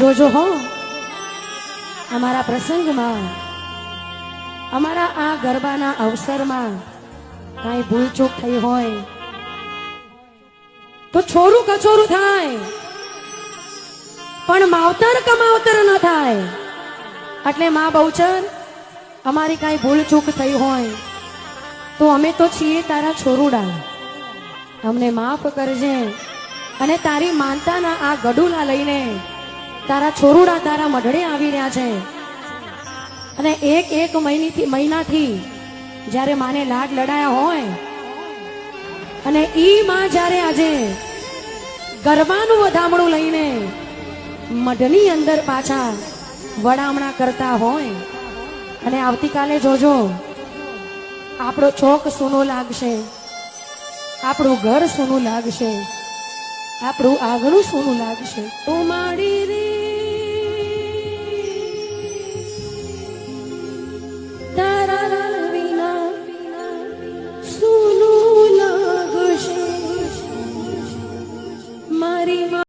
જોજો હો. અમારા પ્રસંગમાં, અમારા આ ગરબાના અવસરમાં કાંઈ ભૂલચૂક થઈ હોય, તો છોરું કચોરું થાય. પણ માવતર કમાવતર ન થાય. એટલે મા બહુચર અમારી કાંઈ ભૂલચૂક થઈ હોય, તો અમે તો છીએ તારા છોરુડા. અમને માફ કરજે. અને તારી માનતાના આ ગડુલા લઈને તારા છોરુડા તારા મઢડે આવી રહ્યા છે. અને એક એક મહિનાથી મહિનાથી જ્યારે માને લાડ લડાયા હોય, અને ઈ માં જ્યારે આજે ગરબાનું વધામણું લઈને મઢની અંદર પાછા વડામણા કરતા હોય, અને આવતીકાલે જોજો, આપણો ચોક સૂનો લાગશે, આપણું ઘર સૂનું લાગશે, આપણું આગળું સૂનું લાગશે. તો માડી રે Fatima.